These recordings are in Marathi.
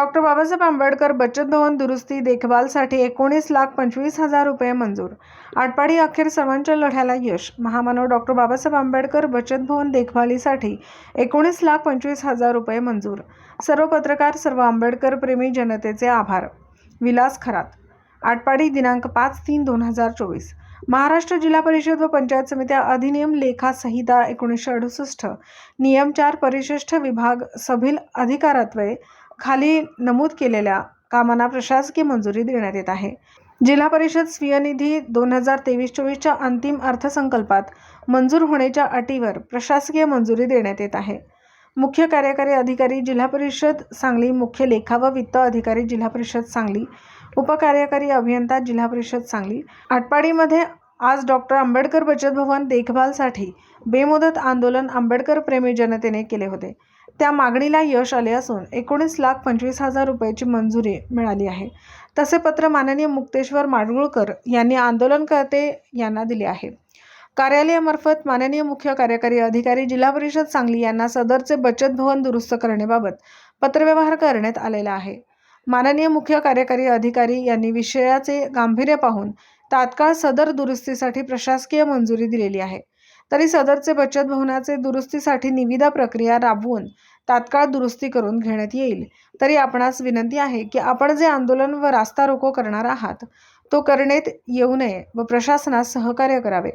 डॉक्टर बाबासाहेब आंबेडकर बचत भवन दुरुस्ती देखभालसाठी एकोणीस लाख पंचवीस हजार रुपये मंजूर. आटपाडी अखेर सर्वांच्या लढ्याला यश. महामानव डॉक्टर बाबासाहेब आंबेडकर बचत भवन देखभालीसाठी एकोणीस लाख पंचवीस हजार रुपये मंजूर. सर्व पत्रकार सर्व आंबेडकर प्रेमी जनतेचे आभार. विलास खरात. आटपाडी दिनांक पाच तीन दोन हजार चोवीस. महाराष्ट्र जिल्हा परिषद व पंचायत समित्या अधिनियम लेखा संहिता एकोणीसशे अडुसष्ट नियम चार परिशिष्ट विभाग सभील अधिकारात्वे खाली नमूद केलेल्या कामांना प्रशासकीय मंजुरी देण्यात येत आहे. जिल्हा परिषद स्वीय निधी दोन हजार तेवीस चोवीसच्या अंतिम अर्थसंकल्पात मंजूर होण्याच्या अटीवर प्रशासकीय मंजुरी देण्यात येत आहे. मुख्य कार्यकारी अधिकारी जिल्हा परिषद सांगली मुख्य लेखा व वित्त अधिकारी जिल्हा परिषद सांगली उपकार्यकारी अभियंता जिल्हा परिषद सांगली. आटपाडीमध्ये आज डॉक्टर आंबेडकर बचत भवन देखभालसाठी बेमुदत आंदोलन आंबेडकर प्रेमी जनतेने केले होते. त्या मागणीला यश आले असून एकोणीस लाख पंचवीस हजार रुपयाची मंजुरी मिळाली आहे. तसे पत्र माननीय मुक्तेश्वर माडगुळकर यांनी आंदोलनकर्ते यांना दिले आहे. कार्यालयामार्फत माननीय मुख्य कार्यकारी अधिकारी जिल्हा परिषद सांगली यांना सदरचे बचत भवन दुरुस्त करण्याबाबत पत्रव्यवहार करण्यात आलेला आहे. माननीय मुख्य कार्यकारी अधिकारी यांनी विषयाचे गांभीर्य पाहून तात्काळ सदर दुरुस्तीसाठी प्रशासकीय मंजुरी दिलेली आहे. तरी सदरचे बचत भवनाचे दुरुस्तीसाठी निविदा प्रक्रिया राबवून तात्काळ दुरुस्ती करून घेण्यात येईल. तरी आपणास विनंती आहे की आपण जे आंदोलन व रास्ता रोको करणार आहात तो करण्यात येऊ नये व प्रशासनास सहकार्य करावे.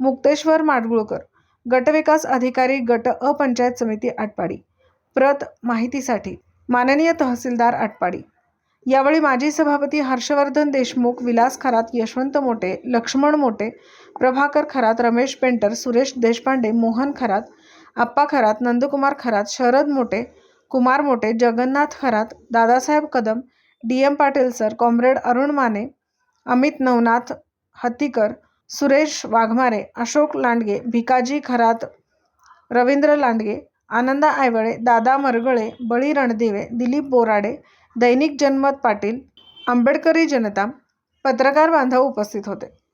मुक्तेश्वर माडगुळकर गटविकास अधिकारी गट अ पंचायत समिती आटपाडी. प्रत माहितीसाठी माननीय तहसीलदार आटपाडी. यावेळी माजी सभापती Harshvardhan Deshmukh Vilas Kharat Yashwant Mote Laxman Mote Prabhakar Kharat Ramesh Painter Suresh Deshpande Mohan Kharat Appa Kharat Nandkumar Kharat Sharad Mote Kumar Mote Jagannath Kharat Dadasaheb Kadam D M Patil sir comrade Arun Mane Amit Navnath Hattikar Suresh Waghmare Ashok Landge Bhikaji Kharat Ravindra Landge Ananda Aywale Dada Margale Bali Randive Dilip Borade दैनिक जनमत पाटील आंबेडकरी जनता पत्रकार बांधव उपस्थित होते.